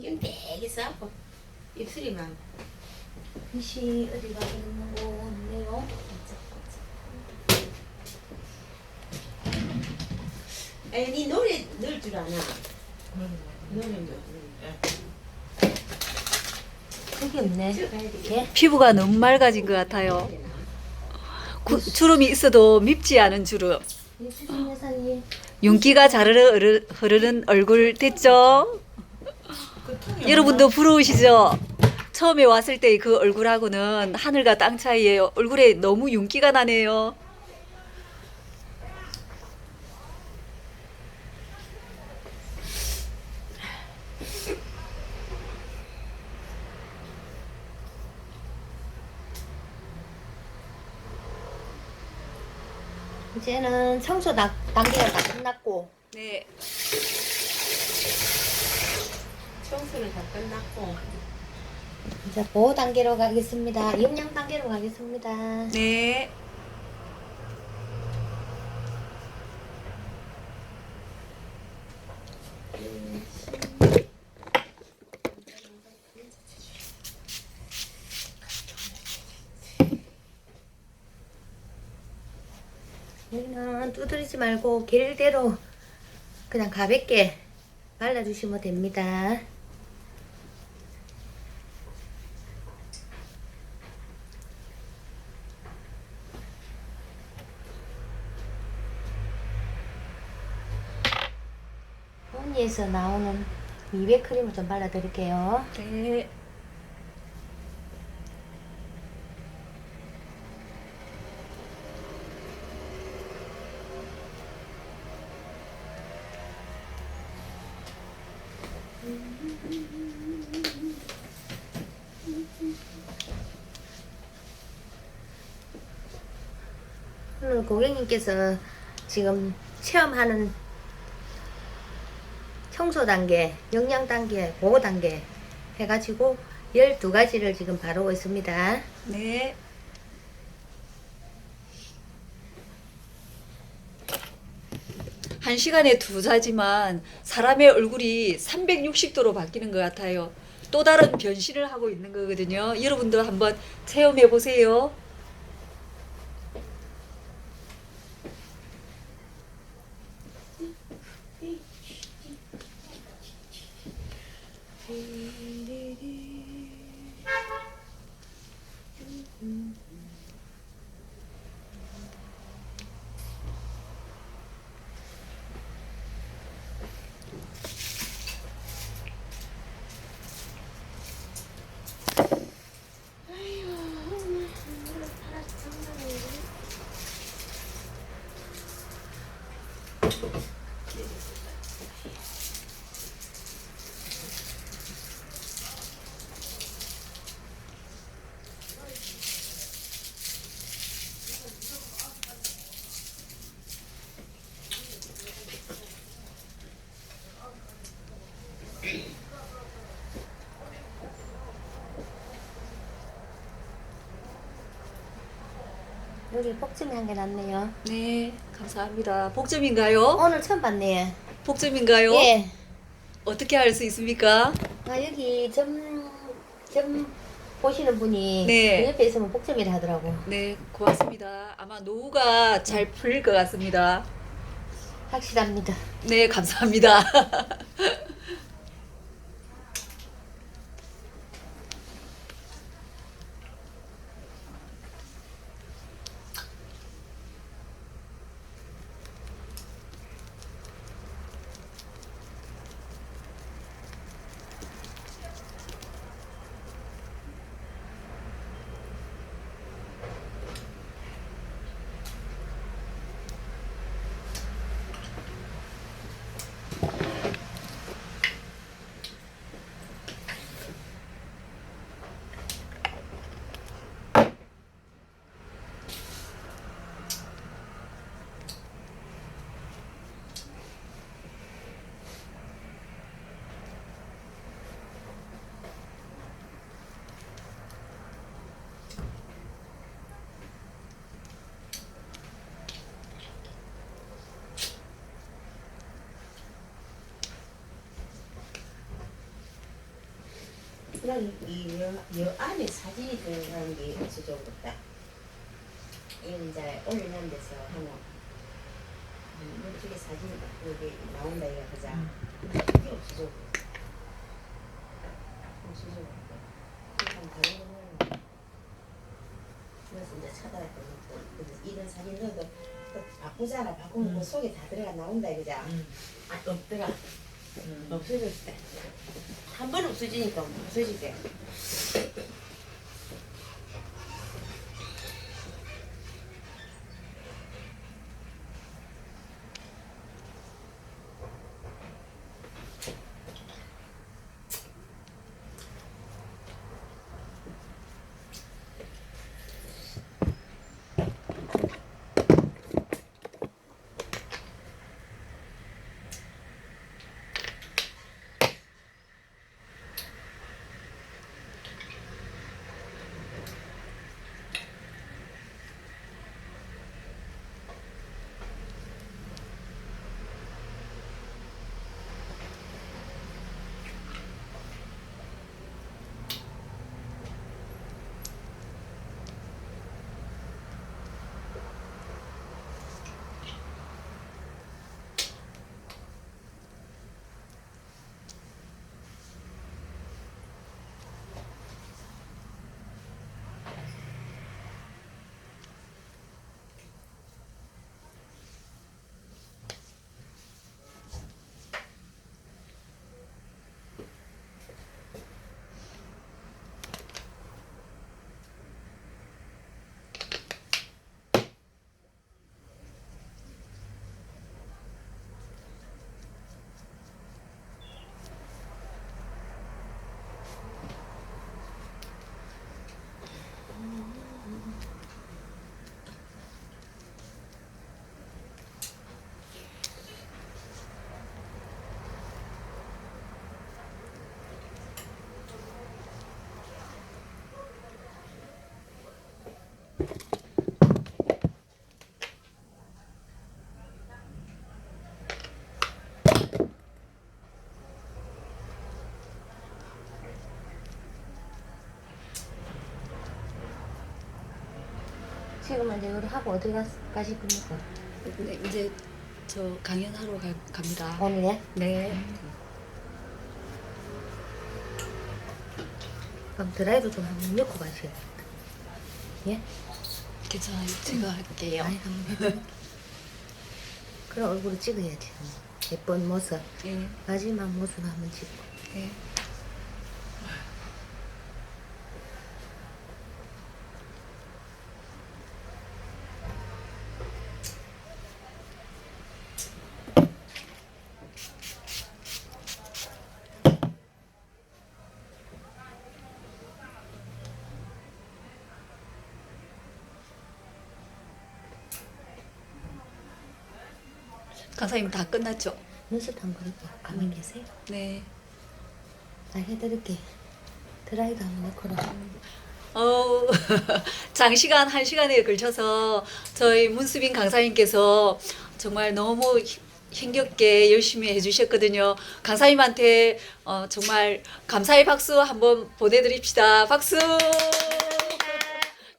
신경 되게 싸고 입술이 막 빛이 어디 가 있는 거 없네요. 아니 니 노래 넣을 줄 아나 노래 넣을 그게 없네. 피부가 너무 맑아진 것 같아요. 구, 주름이 있어도 밉지 않은 주름. 여사님. 윤기가 자르르 흐르- 흐르는 얼굴 됐죠? 여러분도 부러우시죠? 처음에 왔을 때 그 얼굴하고는 하늘과 땅 차이예요. 얼굴에 너무 윤기가 나네요. 이제는 청소 다, 단계가 다 끝났고 네. 청소는 다 끝났고 이제 보호 단계로 가겠습니다. 영양 단계로 가겠습니다. 네. 여기는 두드리지 말고 길대로 그냥 가볍게 발라주시면 됩니다. 언니에서 나오는 미백 크림을 좀 발라드릴게요. 네. 오늘 고객님께서 지금 체험하는 청소 단계, 영양 단계, 보호 단계 해가지고 12가지를 지금 바르고 있습니다. 네. 한 시간에 두 자지만 사람의 얼굴이 360도로 바뀌는 것 같아요. 또 다른 변신을 하고 있는 거거든요. 여러분도 한번 체험해 보세요. 여기 복점이 한 개 났네요. 네, 감사합니다. 복점인가요? 오늘 처음 봤네. 복점인가요? 예. 어떻게 할수 있습니까? 아 여기 점, 점 보시는 분이 네. 그 옆에 있으면 복점이라 하더라고. 네, 고맙습니다. 아마 노후가 잘 풀릴 것 같습니다. 확실합니다. 네, 감사합니다. 그냥 이여 여 안에 사진이 들어가는 게 없어져 버렸다. 이 이제 올려놓은 데서 하나 음, 이쪽에 사진 여기 나온다 이거 보자. 이게 없어져 버렸다. 없어져 버렸다. 그냥 다른 거는 그래서 이제 또 그래서 이런 사진 넣어도 또 바꾸잖아. 바꾸면 그 속에 다 들어가 나온다 이거자. 아 없더라. 없어졌대. 한번 없어지니까 없어지대. 지금 이제 우리 하고 어디 가, 가실 겁니까? 네, 이제 저 강연하러 가, 갑니다. 오늘에? 네. 그럼 드라이브 좀 한번 넣고 가세요. 예? 괜찮아요. 제가 할게요. 아니, 그럼 얼굴을 찍어야지. 예쁜 모습. 네. 마지막 모습 한번 찍고. 네. 강사님 다 끝났죠? 눈썹 그리고 가만히 계세요. 네. 나 해드릴게. 드라이브 한번 넣고라. 어, 장시간 한 시간에 걸쳐서 저희 문수빈 강사님께서 정말 너무 힘- 힘겹게 열심히 해주셨거든요. 강사님한테 어, 정말 감사의 박수 한번 보내드립시다. 박수!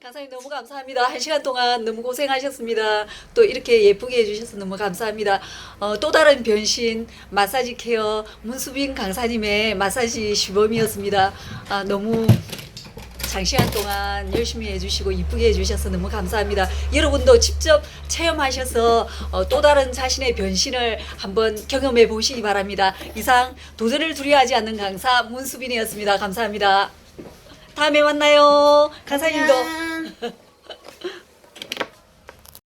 강사님 너무 감사합니다. 한 시간 동안 너무 고생하셨습니다. 또 이렇게 예쁘게 해주셔서 너무 감사합니다. 어, 또 다른 변신 마사지 케어 문수빈 강사님의 마사지 시범이었습니다. 아, 너무 장시간 동안 열심히 해주시고 이쁘게 해주셔서 너무 감사합니다. 여러분도 직접 체험하셔서 어, 또 다른 자신의 변신을 한번 경험해 보시기 바랍니다. 이상 도전을 두려워하지 않는 강사 문수빈이었습니다. 감사합니다. 다음에 만나요. 강사님도.